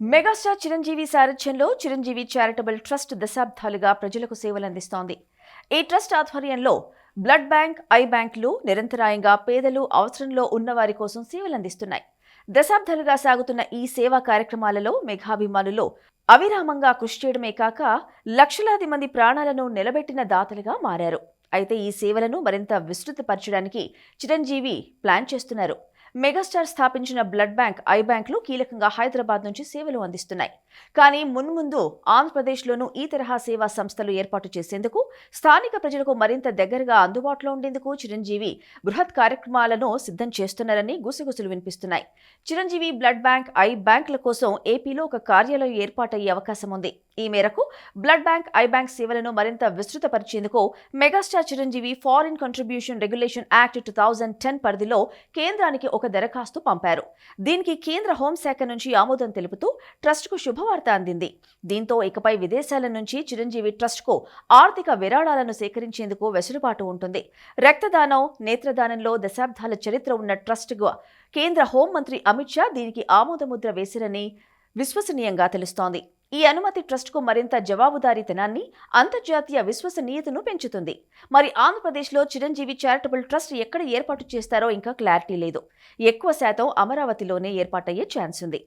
Megastar Chiranjeevi సారథ్యంలో Chiranjeevi charitable trust దశాబ్దాలుగా ప్రజలకు సేవలందిస్తోంది ఈ ట్రస్ట్ ఆధ్వర్యంలో బ్లడ్ బ్యాంక్ ఐ బ్యాంకులు నిరంతరాయంగా పేదలు అవసరంలో ఉన్నవారి కోసం సేవలందిస్తున్నాయి దశాబ్దాలుగా సాగుతున్న ఈ సేవా కార్యక్రమాలలో మెఘాభిమానులు అవిరామంగా కృషి చేయడమే కాక లక్షలాది మంది ప్రాణాలను నిలబెట్టిన దాతలుగా మారారు. అయితే ఈ సేవలను మరింత విస్తృతపరచడానికి చిరంజీవి ప్లాన్ చేస్తున్నారు. మెగాస్టార్ స్థాపించిన బ్లడ్ బ్యాంక్ ఐ బ్యాంకులు కీలకంగా హైదరాబాద్ నుంచి సేవలు అందిస్తున్నాయి. కానీ మున్ముందు ఆంధ్రప్రదేశ్లోనూ ఈ తరహా సేవా సంస్థలు ఏర్పాటు చేసేందుకు స్థానిక ప్రజలకు మరింత దగ్గరగా అందుబాటులో ఉండేందుకు చిరంజీవి బృహత్ కార్యక్రమాలను సిద్ధం చేస్తున్నారని గుసగుసలు వినిపిస్తున్నాయి. చిరంజీవి బ్లడ్ బ్యాంక్ ఐ బ్యాంకుల కోసం ఏపీలో ఒక కార్యాలయం ఏర్పాటయ్యే అవకాశం ఉంది. ఈ మేరకు బ్లడ్ బ్యాంక్ ఐ బ్యాంక్ సేవలను మరింత విస్తృతపరిచేందుకు megastar Chiranjeevi foreign contribution regulation act two thousand ten పరిధిలో కేంద్రానికి ఒక దరఖాస్తు పంపారు. దీనికి కేంద్ర హోంశాఖ నుంచి ఆమోదం తెలుపుతూ ట్రస్టుకు శుభవార్త అందింది. దీంతో ఇకపై విదేశాల నుంచి చిరంజీవి ట్రస్టుకు ఆర్థిక విరాళాలను సేకరించేందుకు వెసులుబాటు ఉంటుంది. రక్తదానం నేత్రదానంలో దశాబ్దాల చరిత్ర ఉన్న ట్రస్టుగా కేంద్ర హోంమంత్రి అమిత్ షా దీనికి ఆమోదముద్ర వేసిరని విశ్వసనీయంగా తెలుస్తోంది. ఈ అనుమతి ట్రస్ట్కు మరింత జవాబుదారీతనాన్ని అంతర్జాతీయ విశ్వసనీయతను పెంచుతుంది. మరి ఆంధ్రప్రదేశ్లో చిరంజీవి చారిటబుల్ ట్రస్ట్ ఎక్కడ ఏర్పాటు చేస్తారో ఇంకా క్లారిటీ లేదు. ఎక్కువ శాతం అమరావతిలోనే ఏర్పాటయ్యే ఛాన్స్ ఉంది